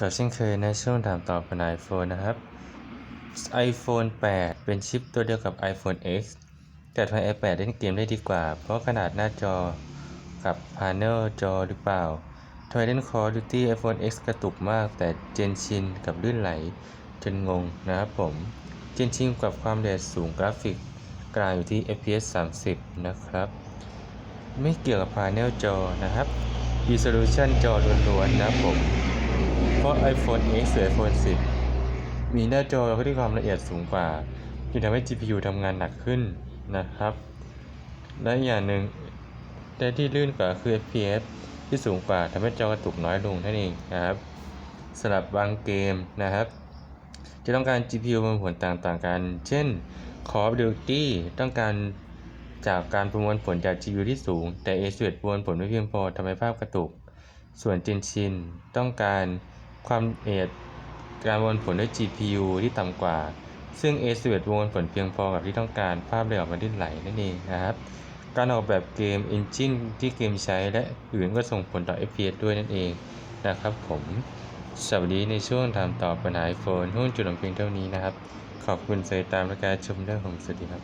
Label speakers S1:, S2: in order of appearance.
S1: กับเช่นเคยในช่วงถามตอบปัญหา iPhone นะครับ iPhone 8 เป็นชิปตัวเดียวกับ iPhone X แต่ทำไม iPad เล่นเกมได้ดีกว่า เพราะขนาดหน้าจอกับพา n เนลจอหรือเปล่าทำไมเล่น Call of Duty iPhone X กระตุกมาก แต่เจนชินกับลื่นไหลจนงงนะครับผม เจนชินกับความเร็วสูงกราฟิกกลางอยู่ที่ FPS 30 นะครับ ไม่เกี่ยวกับพา n เนลจอนะครับ Resolution จอล้วนๆนะครับผม เพราะ iPhone X หรือ iPhone 10 มีหน้าจอที่ความละเอียดสูงกว่าจึงทำให้ GPU ทำงานหนักขึ้นนะครับ และอย่างหนึ่งแต่ที่ลื่นกว่าคือ FPS ที่สูงกว่าทำให้จอกระตุกน้อยลงนั่นเองนะครับสำหรับบางเกมนะครับ จะต้องการ GPU ประมวลผลต่างๆกัน เช่น Call of Duty ต้องการจากการประมวลผลจาก GPU ที่สูง แต่ A11 ประมวลผลไม่เพียงพอทำให้ภาพกระตุก ส่วนเจนชินต้องการความละเอียดการประมวลผลด้วย GPU ที่ต่ำกว่า ซึ่ง A11 ประมวลผลเพียงพอกับที่ต้องการภาพเลยออกมาดิ้นไหลนั่นเองนะครับ การออกแบบเกม Engine ที่เกมใช้และอื่นก็ส่งผลต่อ FPS ด้วยนั่นเองนะครับผมสวัสดีในช่วงถามตอบปัญหา iPhone หุ้นจุดลงเพียงเท่านี้นะครับ ขอบคุณสายตามและการชมด้วยผมสวัสดีครับ